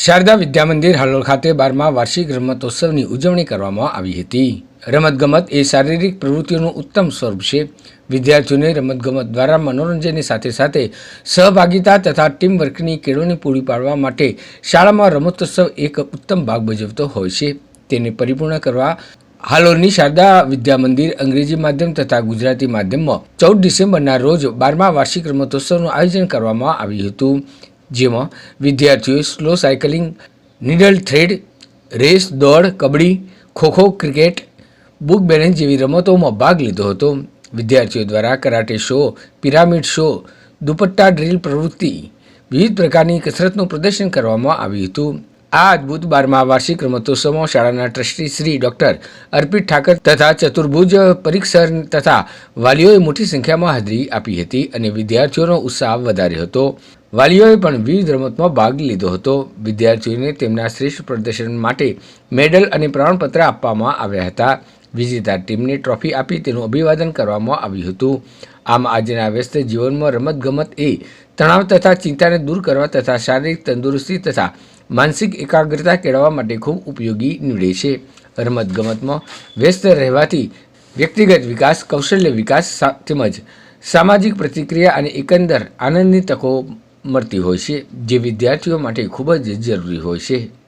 શારદા વિદ્યામંદિર હાલોલ ખાતે બારમા વાર્ષિક રમતોત્સવની ઉજવણી કરવામાં આવી હતી. રમતગમત એ શારીરિક પ્રવૃત્તિઓનું ઉત્તમ સ્વરૂપ છે. વિદ્યાર્થીઓને રમતગમત દ્વારા મનોરંજનની સાથે સાથે સહભાગિતા તથા ટીમ વર્કની કેળવણી પૂરી પાડવા માટે શાળામાં રમતોત્સવ એક ઉત્તમ ભાગ ભજવતો હોય છે. તેને પરિપૂર્ણ કરવા હાલોલની શારદા વિદ્યામંદિર અંગ્રેજી માધ્યમ તથા ગુજરાતી માધ્યમમાં ચૌદ ડિસેમ્બરના રોજ બારમા વાર્ષિક રમતોત્સવનું આયોજન કરવામાં આવ્યું હતું. જેમાં વિદ્યાર્થીઓએ slow cycling needle thread race દોડ, kabaddi, khokho cricket book balance જેવી રમતોમાં ભાગ લીધો હતો. વિદ્યાર્થીઓ દ્વારા karate show pyramid show dupatta drill પ્રવૃત્તિ વિવિધ પ્રકારની કસરતનું પ્રદર્શન કરવામાં આવ્યું હતું. આ અદ્ભુત બારમા વાર્ષિક રમતોત્સવમાં શાળાના ટ્રસ્ટી શ્રી ડોક્ટર અર્પિત ઠાકર તથા ચતુર્ભુજ પરીક્ષર તથા વાલીઓએ મોટી સંખ્યામાં હાજરી આપી હતી અને વિદ્યાર્થીઓનો ઉત્સાહ વધાર્યો હતો. વાલીઓએ પણ વિવિધ રમતમાં ભાગ લીધો હતો. વિદ્યાર્થીઓને તેમના શ્રેષ્ઠ પ્રદર્શન માટે મેડલ અને પ્રમાણપત્ર આપવામાં આવ્યા હતા. વિજેતા ટીમને ટ્રોફી આપી તેનું અભિવાદન કરવામાં આવ્યું હતું. આમ આજના વ્યસ્ત જીવનમાં રમતગમત એ તણાવ તથા ચિંતાને દૂર કરવા તથા શારીરિક તંદુરસ્તી તથા માનસિક એકાગ્રતા કેળવવા માટે ખૂબ ઉપયોગી નીવડે છે. રમતગમતમાં વ્યસ્ત રહેવાથી વ્યક્તિગત વિકાસ, કૌશલ્ય વિકાસ તેમજ સામાજિક પ્રતિક્રિયા અને એકંદર આનંદની તકો મળતી હોય છે. જે વિદ્યાર્થીઓ માટે ખૂબ જ જરૂરી હોય છે.